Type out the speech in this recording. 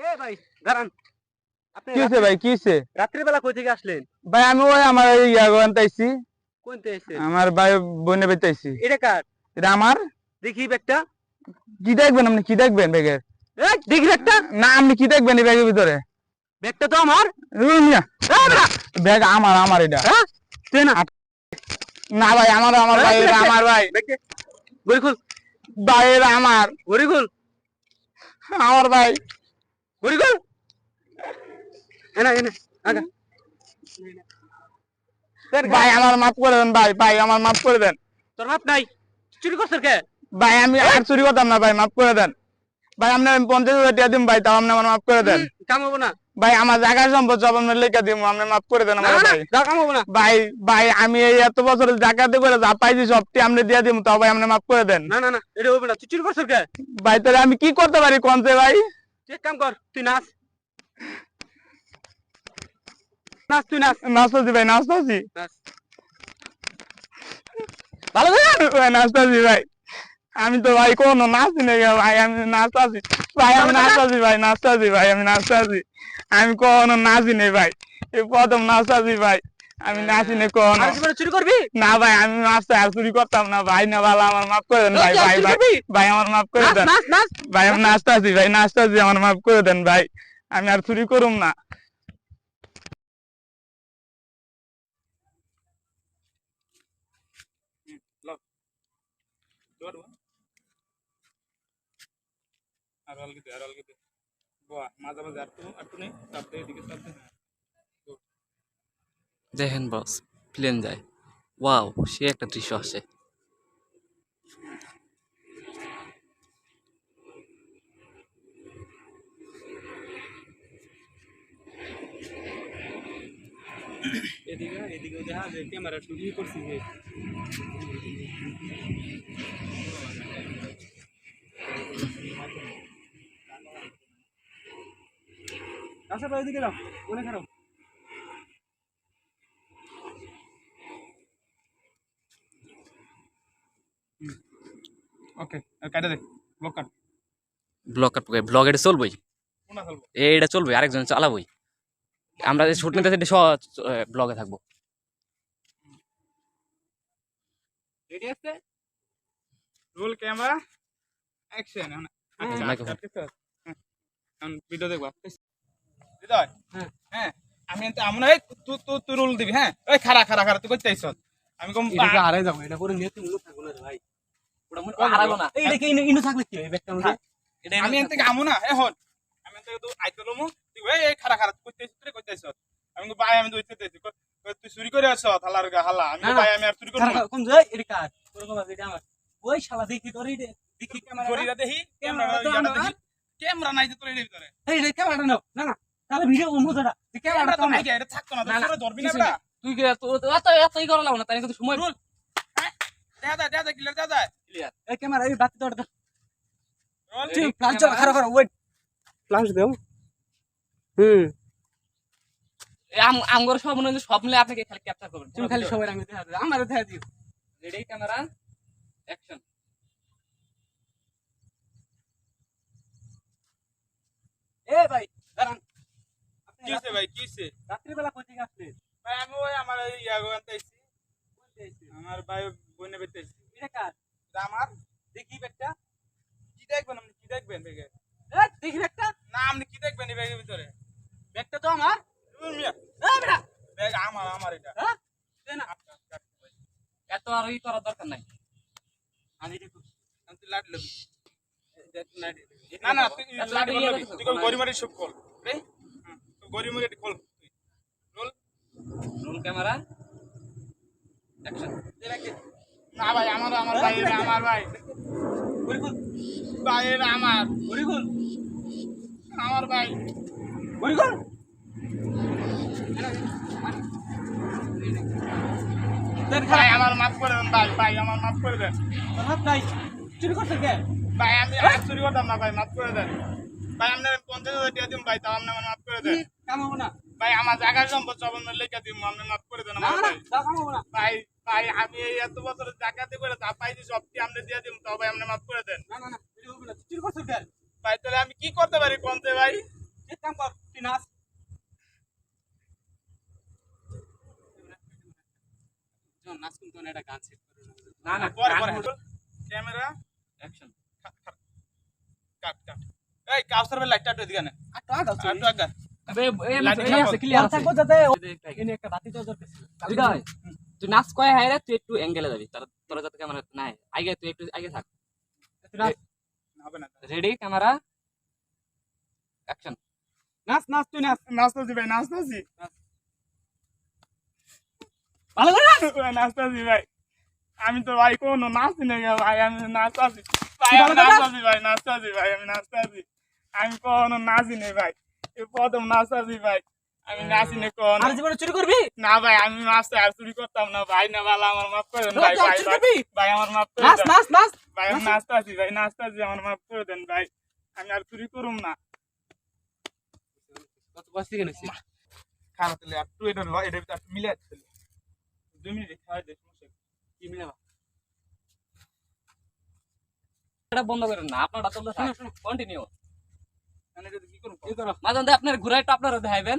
এ ভাই দাঁড়ান। আপনি কি ভাই কি হয়েছে রাত্রিবেলা কই থেকে আসলেন? ভাই আমি ওই আমার ওই আনতাইছি। কোনতে এসেছেন আমার ভাই বোনে বেতাইছি এটা কার? এটা আমার? দেখি ব্যাগটা। কি দেখবেন আপনি? কি দেখবেন ব্যাগের? এ, দেখি ব্যাগটা। না আপনি কি দেখবেন এই ব্যাগের ভিতরে? ব্যাগটা তো আমার। রুম মিয়া, ব্যাগ আমার আমার এটা। হ্যাঁ? তুই না। না ভাই আমার আমার ভাই আমার ভাই। ব্যাগটা ভাই আমার। গড়ি আমার ভাই। গড়ি খুল এনা এনা আগা। ভাই আমার মাফ করে দেন ভাই ভাই আমার মাফ করে দেন। তোর বাপ নাই। চুরি কে? ভাই আমি আর চুরি করতাম না ভাই মাফ করে দেন। ভাই আপনি পঞ্চাশ হাজার টাকা দিন ভাই তাও আপনি আমার মাফ করে দেন। কাম হব না। ভাই আমার জায়গা সম্পদ সব আপনার লেখা দিব আপনি মাফ করে দেন আমার না ভাই। কাম হব না। ভাই ভাই আমি এই এত বছর জাকাতে করে যা পাইছি সবটি আপনি দিয়ে দিব তাও ভাই আপনি মাফ করে দেন। না না না এটা হবে না। তুই চুরি করছিস কে? ভাই তাহলে আমি কি করতে পারি কোনতে ভাই? তুই এক কাম কর তুই নাচ। নাচ তুই নাচ। নাস্তাছি ভাই নাস্তাছি ভালো ভাই নাস্তাছি ভাই। আমি তো ভাই কোনো নাচি নেই ভাই আমি নাস্তাছি ভাই আমি নাস্তাছি ভাই নাস্তাছি ভাই আমি নাস্তাছি আমি কোনো নাচি নেই ভাই। প্রথম নাস্তাছি ভাই। আমি নাচি নেই কোনো। চুরি করবি? না ভাই আমি নাচতে আর চুরি করতাম না ভাই। না ভালো আমার মাফ করে দেন ভাই ভাই ভাই। ভাই আমার মাফ করে দেন। ভাই আমি নাচতাছি ভাই নাচতাছি আমার মাফ করে দেন ভাই। আমি আর চুরি করুম না। দেখেন বস প্লেন যায় ওয়াও সে একটা দৃশ্য আসে। এদিকে এদিকে দেখা যায় ক্যামেরা শুটিং করছি আচ্ছা এদিকে দাও মনে খারাপ কাটে দে ব্লক কাট। ব্লগ ব্লগ এটা চলবই? এটা চলবে? আরেকজন চালাবই। আমরা যে শুট নিতে ব্লগে থাকব। রেডি আছে? রোল ক্যামেরা অ্যাকশন আচ্ছা, এখন ভিডিও দেখবা হৃদয় হ্যাঁ। হ্যাঁ আমি আমন তুই তুই তুই রোল দিবি হ্যাঁ? ওই খারা খারা খারা তুই কইতে আইছ আমি কম হারাই যাব এটা করে নিয়ে তুমি লোক থাকো না রে ভাই। ওটা মনে হারাবো না। এইটা কি ইনু ইনু থাকলে কি হবে? ব্যাগটার মধ্যে এটা আমি এতে আমু না এখন আমি এতে তুই আইতে লমু। তুই এই এই খারা খারা তুই আমি ভাই আমি দুইতে দিতে তুই চুরি করে আছ হালার গা হালা? আমি না, কই, না। ভাই আমি আর চুরি করব না। কোন যায় এটা কার? ওরকম আছে এটা আমার। ওই শালা দেখি তোর দেখি ক্যামেরা দেখি ক্যামেরা ক্যামেরা তো দেখি। ক্যামেরা নাই যে তোর এর ভিতরে। এই রে ক্যামেরাটা নাও। না না তাহলে ভিডিও মজাটা ক্যামেরা ক্যামেরাটা তো তো নাই নাই এটা থাকতো না না, না, তোর ধরবি না তুই কি এত এত এতই করা লাগো না তাই কিন্তু সময় রোল। দেখা যায় দেখা যায়। ক্লিয়ার এই ক্যামেরা এই বাতি প্লাস চল খারাপ খারাপ ওয়েট প্লাস দাও। হুম। আমগর সব মনে হয় সব মিলে আপনাকে খালি ক্যাপচার করবেন। তুমি খালি সবাই আমি দেখা দিও আমারে দেখা দিও। রেডি ক্যামেরা অ্যাকশন এ ভাই দাঁড়ান। আপনি কি হইছে ভাই? কি রাত্রিবেলা কোথা থেকে ভাই আমি ওই আমার ভাই এটা কার? এটা আমার দেখি ব্যাগটা। কি দেখবেন আপনি? কি দেখবেন ব্যাগে? দেখি ব্যাগটা। না আপনি কি দেখবেন এই ব্যাগের ভিতরে? ব্যাগটা তো আমার। ব্যাগ আমার আমার এটা। হ্যাঁ? দে না। এত আর ই করার দরকার নাই। আমি দেখো আমি লাট লবি। না না তুই লাট। তুই গরিমারি সব কল। গরিমারি call. Role. Roll camera. Action. না ভাই আমার আমার ভাই এটা আমার ভাই। গরিগুল ভাই এটা আমার আমার ভাই। ভাই আমার মাফ করে দেন ভাই ভাই আমার মাফ করে দেন। খারাপ নাই। চুরি কে? ভাই আমি আর চুরি করতাম না ভাই মাফ করে দেন। ভাই আপনার পঞ্চাশ হাজার টাকা দিন ভাই তাও আপনি আমার মাফ করে দেন। না। ভাই আমার জায়গার সম্পদ সব লেখা দিব আপনি মাফ করে দেন আমার ভাই ভাই আমি এই এত বছর জায়গাতে করে যা পাইছি সবটি আপনি দিয়ে দিব তাও ভাই আপনি মাফ করে দেন। না না না হবে না। চুরি করছে কে ভাই তাহলে আমি কি করতে পারি কোনতে ভাই? এক কাম কর তুই নাচ। নাচ কিন্তু একটা গান সেট করে না না পরে পরে ক্যামেরা। অ্যাকশন কাট কাট। এই কাউসার ভাই লাইটটা একটু এদিকে আটটা আগাও আর একটু আবে এই Lighting আছে ক্লিয়ার আছে। এনে একটা বাতি জ্বলতে ছিল হৃদয়, তুই নাচ কয় হায় তুই একটু অ্যাঙ্গেলে যাবি। তার তোরা যাতে ক্যামেরা নাই। আগে তুই একটু আগে থাক। নাচ। রেডি ক্যামেরা অ্যাকশন নাচ নাচ তুই নাচ। নাচতাছি ভাই নাচতাছি ভালো করে নাচ। ভাই নাচতাছি ভাই। আমি তো ভাই কোনো নাচি না ভাই আমি নাচতাছি ভাই আমি নাচ। নাচতাছি ভাই নাচতাছি ভাই আমি নাচতাছি আমি কোনো নাচি নাই ভাই। প্রথম নাচতাছি ভাই। আমি নাচি না কোনো। আর জীবনে চুরি করবি? না ভাই আমি নাচতে আর চুরি করতাম না ভাই। না ভালো আমার মাফ করে দেন ভাই ভাই ভাই। ভাই আমার মাফ করে নাচ নাচ নাচ। ভাই আমি নাচতাছি ভাই নাচতাছি আমার মাফ করে দেন ভাই। আমি আর চুরি করুম না। কত খারাপ তাহলে আর তুই এটা ল- এটা একটু মিলে যাচ্ছে দুই মিনিট খাওয়াই দে সমস্যা কি মিলে এটা বন্ধ করেন না আপনারা চলতে কন্টিনিউ মানে কি মাঝে আপনার ঘুরাই তো আপনারা দেখাইবেন।